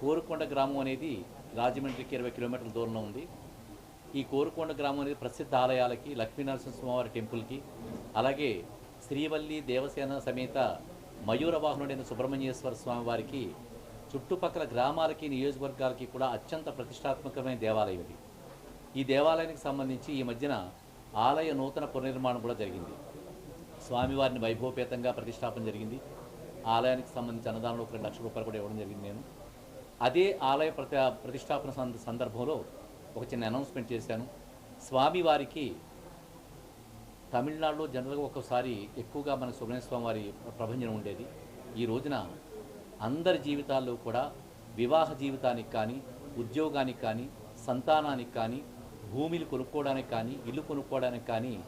కోరుకొండ గ్రామం అనేది రాజమండ్రికి ఇరవై కిలోమీటర్ల దూరంలో ఉంది. ఈ కోరుకొండ గ్రామం అనేది ప్రసిద్ధ ఆలయాలకి లక్ష్మీనరసింహస్వామివారి టెంపుల్కి అలాగే శ్రీవల్లి దేవసేన సమేత మయూర వాహనుడైన సుబ్రహ్మణ్యేశ్వర స్వామి వారికి చుట్టుపక్కల గ్రామాలకి నియోజకవర్గాలకి కూడా అత్యంత ప్రతిష్టాత్మకమైన దేవాలయం ఇది. ఈ దేవాలయానికి సంబంధించి ఈ మధ్యన ఆలయ నూతన పునర్నిర్మాణం కూడా జరిగింది. స్వామివారిని వైభవపేతంగా ప్రతిష్టాపన జరిగింది. ఆలయానికి సంబంధించి అన్నదానంలో ఒక రెండు లక్షల రూపాయలు కూడా ఇవ్వడం జరిగింది నేను. అదే ఆలయ ప్రతి ప్రతిష్టాపన సంద- సందర్భంలో ఒక చిన్న అనౌన్స్మెంట్ చేశాను. స్వామివారికి తమిళనాడులో జనరల్గా ఒక్కోసారి ఎక్కువగా మన సుబ్రహ్మణ్య స్వామి వారి ప్రభంజనం ఉండేది. ఈ రోజున అందరి జీవితాల్లో కూడా వివాహ జీవితానికి కానీ ఉద్యోగానికి కానీ సంతానానికి కానీ భూమిని కొనుక్కోవడానికి కానీ ఇల్లు కొనుక్కోవడానికి కానీ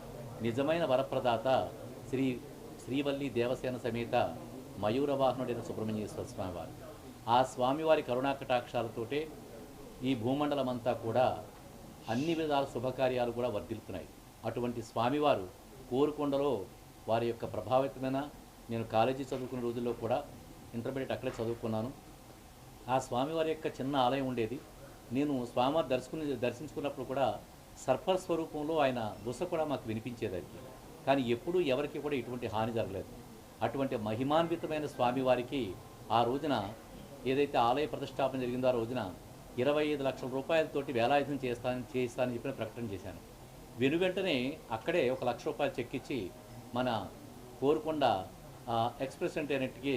నిజమైన వరప్రదాత శ్రీ శ్రీవల్లి దేవసేన సమేత మయూర వాహనుడైన సుబ్రహ్మణ్యేశ్వర స్వామివారు. ఆ స్వామివారి కరుణాకటాక్షాలతోటే ఈ భూమండలం అంతా కూడా అన్ని విధాల శుభకార్యాలు కూడా వర్ధిల్తున్నాయి అటువంటి స్వామివారు కోరుకొండలో వారి యొక్క ప్రభావితమైన నేను కాలేజీ చదువుకునే రోజుల్లో కూడా ఇంటర్మీడియట్ అక్కడే చదువుకున్నాను. ఆ స్వామివారి యొక్క చిన్న ఆలయం ఉండేది. నేను స్వామివారి దర్శకుని దర్శించుకున్నప్పుడు కూడా సర్పర్ స్వరూపంలో ఆయన బుస కూడా మాకు వినిపించేదానికి కానీ ఎప్పుడూ ఎవరికి కూడా ఇటువంటి హాని జరగలేదు. అటువంటి మహిమాన్వితమైన స్వామివారికి ఆ రోజున ఏదైతే ఆలయ ప్రతిష్టాపన జరిగిందో ఆ రోజున ఇరవై ఐదు లక్షల రూపాయలతోటి వేలాయుధం చేస్తాను చేస్తానని చెప్పిన ప్రకటన చేశాను. వెను వెంటనే అక్కడే ఒక లక్ష రూపాయలు చెక్ ఇచ్చి మన కోరుకొండ ఆ, అయినట్టుకి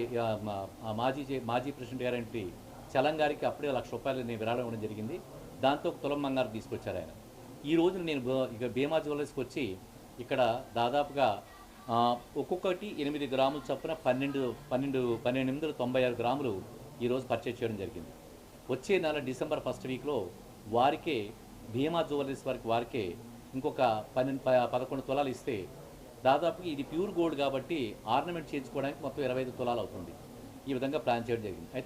మాజీ మాజీ ప్రెసిడెంట్ గారంటి చలం గారికి అప్పుడే లక్ష రూపాయలు నేను విరాళం ఇవ్వడం జరిగింది. దాంతో ఒక తులం బంగారు తీసుకొచ్చారు ఆయన. ఈ రోజున నేను ఇక భీమా జ్యువెలర్స్కి వచ్చి ఇక్కడ దాదాపుగా ఒక్కొక్కటి ఎనిమిది గ్రాములు చొప్పున పన్నెండు పన్నెండు పన్నెండు ఎనిమిది తొంభై ఆరు గ్రాములు ఈరోజు పర్చేజ్ చేయడం జరిగింది. వచ్చే నెల డిసెంబర్ ఫస్ట్ వీక్లో వారికే భీమా జ్యువెలరీస్ వారికి వారికే ఇంకొక పన్నెండు పదకొండు తులాలు ఇస్తే దాదాపు ఇది ప్యూర్ గోల్డ్ కాబట్టి ఆర్నమెంట్ చేయించుకోవడానికి మొత్తం ఇరవై ఐదు తులాలు అవుతుంది. ఈ విధంగా ప్లాన్ చేయడం జరిగింది. అయితే